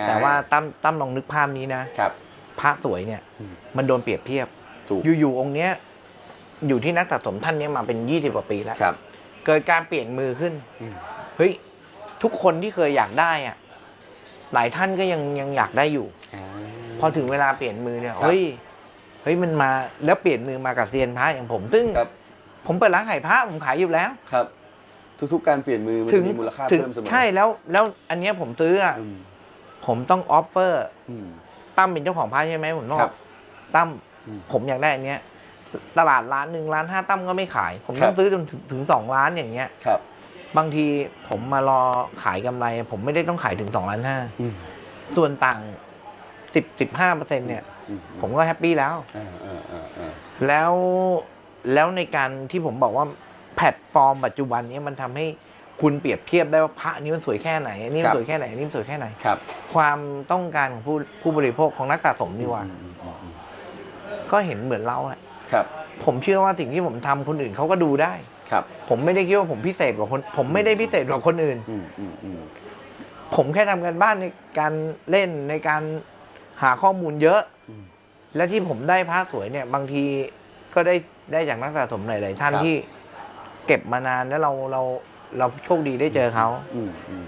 อ่าแต่ว่าตั้มตั้มลองนึกภาพนี้นะครับ พระสวยเนี่ยอืมมันโดนเปรียบเทียบ ถูก อยู่ๆองค์เนี้ยอยู่ที่นักสะสมท่านเนี้ยมาเป็น20กว่าปีแล้วครับ เกิดการเปลี่ยนมือขึ้นอืม เฮ้ยทุกคนที่เคยอยากได้อะหลายท่านก็ยังยังอยากได้อยู่อ่าพอถึงเวลาเปลี่ยนมือเนี่ยครับ เฮ้ยเฮ้ยมันมาแล้วเปลี่ยนมือมากับเซียนพระอย่างผมซึ่งครับ ผมเปิดร้านขายพระผมขายอยู่แล้ว ครับ ทุกๆ การเปลี่ยนมือมันถึจะงมีมูลค่าถึงเพิ่มเสมอใช่แล้วแล้วอันเนี้ยผมซื้ออะอืม ผมต้องออฟเฟอร์อืมตั้มเป็นเจ้าของพระใช่ไหมผมต้องครับตั้มอืม ผมอยากได้อันเนี้ย ตลาดร้านหนึ่งร้านห้าตั้มก็ไม่ขาย ผมครัต้อบงซื้อจนถึงถึงสองล้านอย่างเงี้ย ครับบางทีผมมารอขายกำไร ผมไม่ได้ต้องขายถึงสองล้านห้าอืมส่วนต่างสิบสิบห้าเปอร์เซ็นเนี่ย อืผมก็แฮปปี้แล้ว อ่าอ่าอ่าอ่าแล้วแล้วในการที่ผมบอกว่าแพลตฟอร์มปัจจุบันนี้มันทำให้ คุณเปรียบเทียบได้ว่าพระอันนี้มันสวยแค่ไหนอันนี้มันสวยแค่ไหนอันนี้มันสวยแค่ไหน ครับ ความต้องการของผู้ผู้บริโภคของนักสะสมดีกว่าอืมอืมอืมอืมก็เห็นเหมือนเราแหละครับ ผมเชื่อว่าสิ่งที่ผมทำคนอื่นเขาก็ดูได้ ครับ ผมไม่ได้คิดว่าผมพิเศษกว่าคน ผมไม่ได้พิเศษกว่าคนอื่นอืมอืมอืมผมแค่ทำกันบ้านในการเล่นในการหาข้อมูลเยอะอืมและที่ผมได้พระสวยเนี่ย บางทีก็ได้ได้จากนักสะสมหลายๆท่านครับที่ เก็บมานานแล้วเราเรา เราโชคดีได้เจอเขาอืมอืม